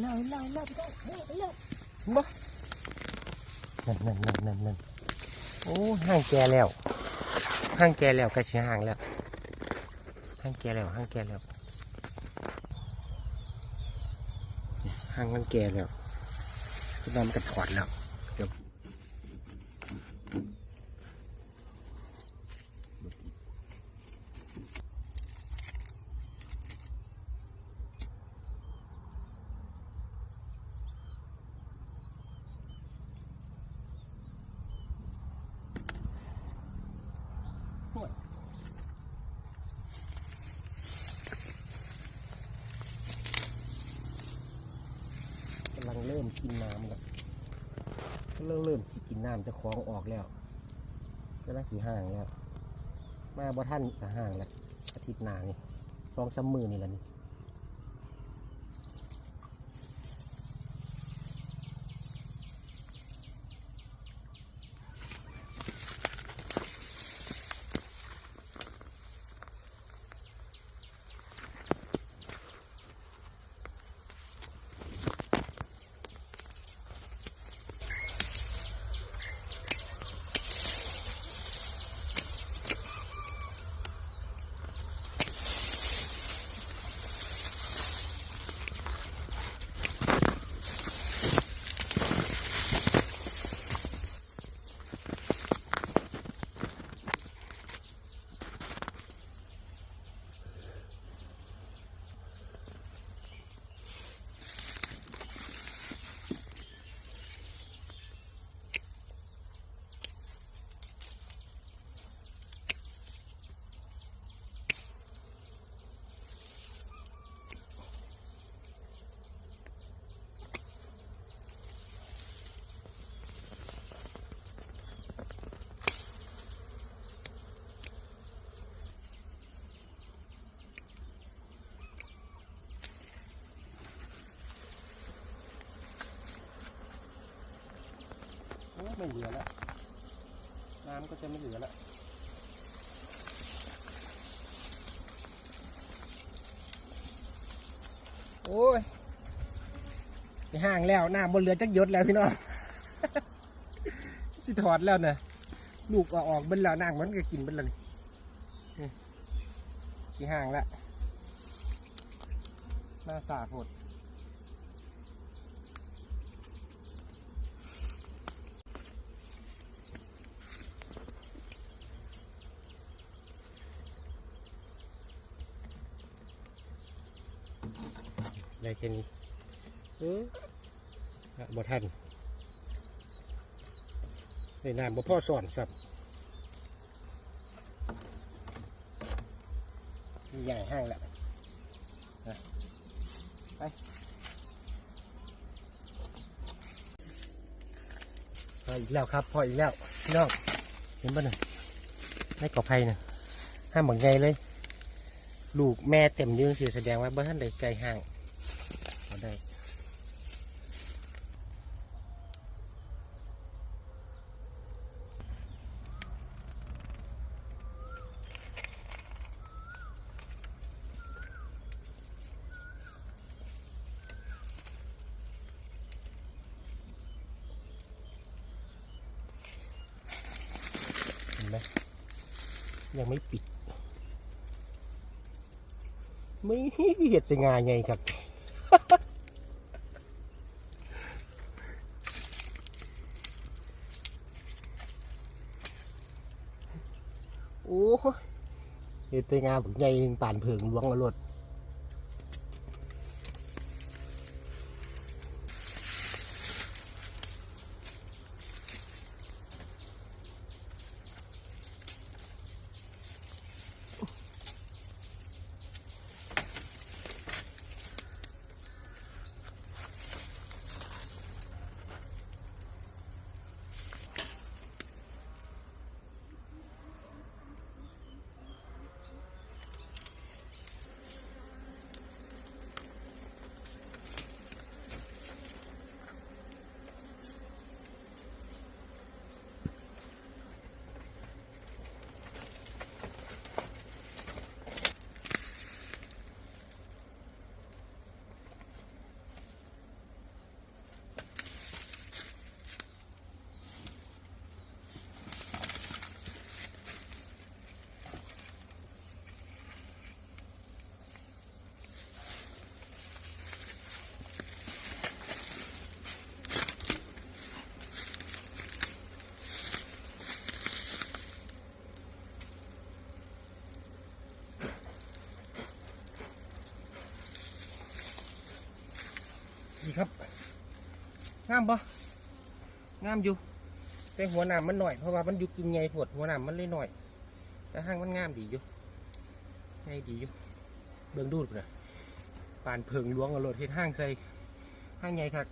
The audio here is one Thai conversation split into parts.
แล้วเล้วเห็นแล้วพี่น้องเล้วเห็นแล้วเห็นบ่นั่นนั่นนั่นนั่นนั่นโอ้ห่างแกแล้วห่างแกแล้วกระชิห่างแล้วห่างแกแล้วห่างแกแล้วห่างมันแกแล้วพี่น้องมันกระถอดแล้ว กินน้ำแล้วเริ่มเริ่มสิกินน้ำจะคล้องออกแล้วก็น่าสีห่างแล้วมาบ่ท่านก็ห่างแล้วอาทิตย์หน้านี่สองสามมือนี่แหละนี่ ไม่เหลือแล้ว น้ำก็จะไม่เหลือแล้วโอ้ยไปห่างแล้วน้ำบนเรือจักยศแล้วพี่น้อง สิถอดแล้วนะลูกเอาออกบิ้แล้วนางมันก็กินบิ้แล้วนี่สิห่างแล้วหน้าสาดหด ได้แค่นี้เออบ่ทันในน้ำบ่พ่อสอนสับใหญ่ห้างแล้วนะไปพออีกแล้วครับพออีกแล้วพี่น้องเห็นป่ะเนี่ยไม่กอไผ่นี่ยห้ามบังไงเลย ลูกแม่เต็มยืนสีแสดงว่าบ้านใดไกลห่าง เอาได้เห็นไหมยังไม่ปิด ไม่เห็ดจะงายไงครับ อ้เห็ดจะงาแบบไงหนึ่งป่านเพิงล้วงรถ ดีครับงามปะงามอยู่ แต่หัวหนามมันหน่อยเพราะว่ามันอยู่กินไงปวดหัวหนามมันเลยหน่อย แต่ห้างมันงามดีอยู่ไงดีอยู่เบิ่งดูดนะปานเพิงล้วงเอารถเฮ็ดห้างใส่ห้างไงครับ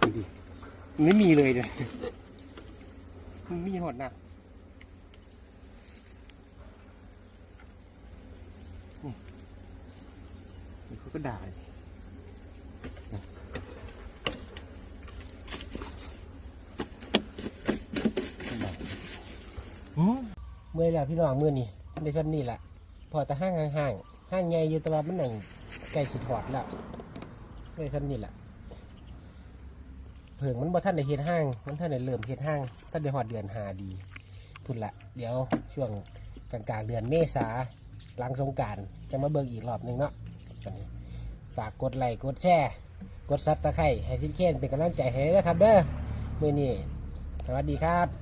ดูดิมันไม่มีเลยเลยไม่มีหอดหนัก เขาก็ด่าเลยนะหืมเมื่อยแล้วพี่น้องเมื่อนี่ในชั้นนี่แหละพอแต่ห้างห่างๆห้างใหญ่อยู่แต่ว่ามันหนังใกล้สุดถอดแล้วในชั้นนี่แหละเพิ่งมันบ่ท่านในเฮ็ดห้าง มันท่านในเริ่มเฮ็ดห้างท่านในหอดเดือนหาดีพุ่นละเดี๋ยวช่วงกลางกลางๆเดือนเมษาหลังสงกรารจะมาเบิ่งอีกรอบหนึ่งเนาะ กันนี้ฝากกดไลค์กดแชร์กดซับตะไคร้ให้ทิ้งเค้นเป็นกำลังใจให้นะครับเด้อมือนี้สวัสดีครับ